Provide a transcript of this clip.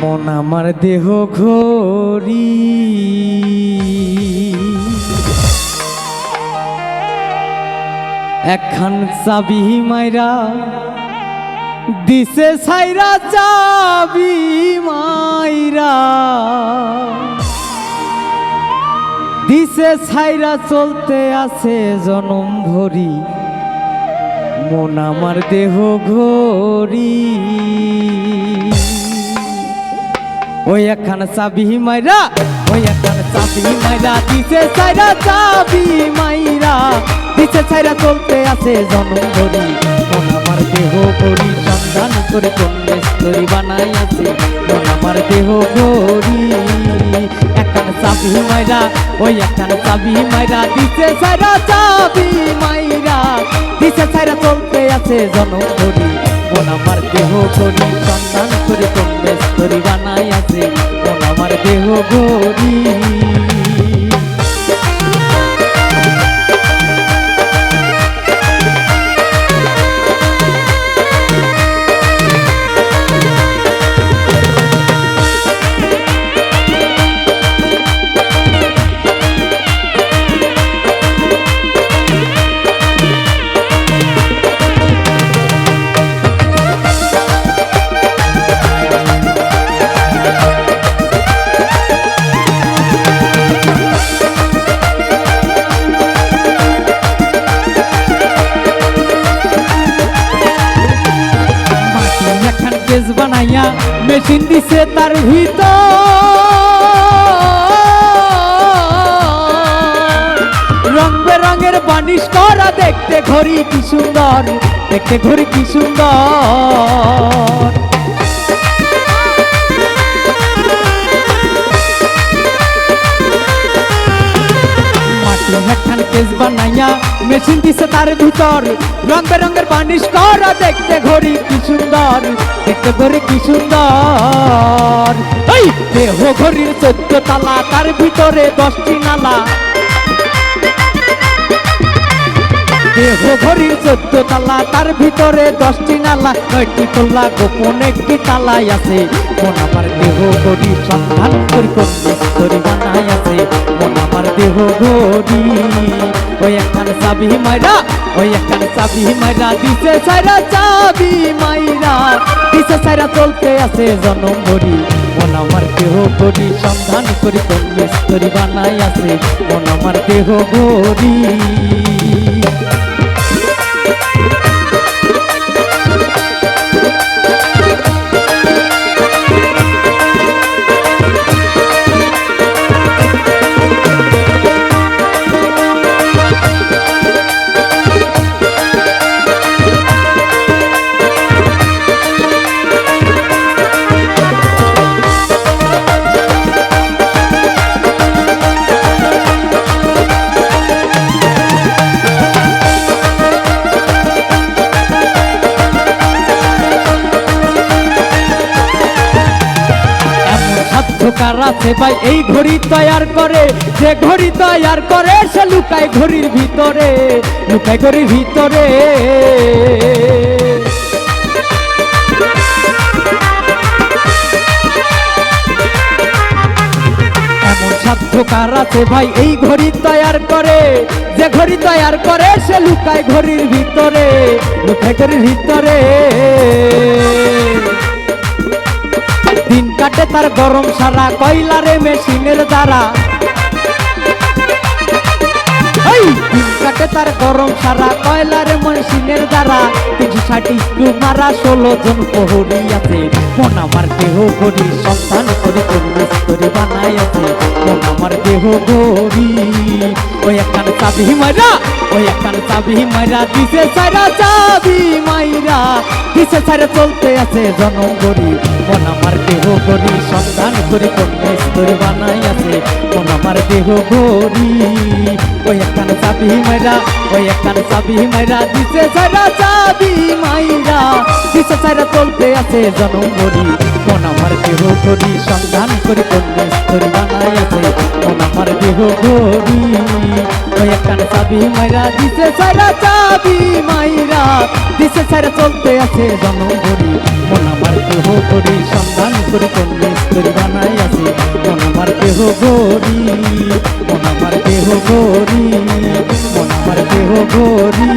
মন আমার দেহ ঘড়ি। একখান চাবি মাইরা দিছে সাইরা চাবি মাইরা। দিছে ছাইরা চলতে আছে জনম ভরি। মন আমার দেহ ঘড়ি। ওই একখান চাবি মাইরা, ওই একখান চাবি মাইরা, দিছে ছাইরা চাবি মাইরা, দিছে ছাইরা চলতে আছে জনম ভরি মন আমার দেহ ঘড়ি সন্ধান করে কোন স্তরি বানাই আছে। আমার দেহ ঘড়ি একখান চাবি মাইরা, ওই একখান চাবি মাইরা, দিছে ছাইরা চাবি মাইরা, দিছে ছাইরা চলতে আছে জনম ভরি মন আমার দেহ ঘড়ি সন্ধান মেশিন দিছে তার ভিতর। রং বেরঙের বানিশ করা দেখতে ঘড়ি কি সুন্দর, দেখতে ঘড়ি কি সুন্দর। মেশিন দিছে তার ভিতর। রং বেরঙের বানিশ করা, দেখতে ঘড়ি কি সুন্দর, দেখতে ঘড়ি কি সুন্দর। দেহ ঘড়ির চোদ্দ তালা, তার ভিতরে দশটি নালা। দেহ ঘড়ির চোদ্দ তালা, তার ভিতরে দশটি নালা, নয়টি তোলা, গোপন একটি তালাই আছে। মন আমার দেহ ঘড়ি সন্ধান করি স্তরি বানাই আছে। মন আমার দেহ ঘড়ি ওই একখান চাবি মাইরা, ওই একখান চাবি মাইরা, দিছে সাইরা চাবি মাইরা, দিছে সাইরা চলতে আছে জনম ঘড়ি মন আমার দেহ ঘড়ি সন্ধান করি কোন স্তরি বানাই আছে। মন আমার দেহ ঘড়ি সাধ্যকার আছে ভাই, এই ঘড়ি তৈয়ার করে। যে ঘড়ি তৈয়ার করে, সে লুকায় ঘড়ির ভিতরে, লুকায় ঘড়ির ভিতরে। সাধ্যকার আছে ভাই, এই ঘড়ি তৈয়ার করে। যে ঘড়ি তৈয়ার করে, সে লুকায় ঘড়ির ভিতরে, লুকায় ঘড়ির ভিতরে। তার গরম সারা কয়লারে মেশিনের দ্বারা। কাটে তার গরম সারা, কয়লারে মেশিনের দ্বারা। তিনশো ষাট স্ক্রু মারা, ষোলো জন প্রহরী আছে। মন আমার দেহ গড়ি সন্তান করে কন্যা করে বানাই আছে। মন আমার দেহ গড়ি ওই একখান চাবি মাইরা, ওই একখান চাবি মাইরা দিছে সারা চাবি মাইরা দিছে সারা চলতে আছে জনম গড়ি মন আমার দেহ গড়ি সন্তান করে কন্যা করে বানাই আছে। মন আমার দেহ গড়ি ওই একখান চাবি মাইরা, ওই একখান চাবি মাইরা, দিছে সারা চাবি মাইরা, দিছে সারা চলতে আছে জনম গড়ি মন আমার দেহ সন্ধান করে কোন বানাই আছে মন আমার দেহ একখান চাবি মাইরা, দিছে সারা চাবি মাইরা। দিছে সারা চলতে আছে জনগরি মন আমার দেহ করি, সন্ধান করি কোন মিস্ত্রি বানাই আছে। মন আমার কেহ গরি মন আমার কেহ গরি মন আমার দেহ গরি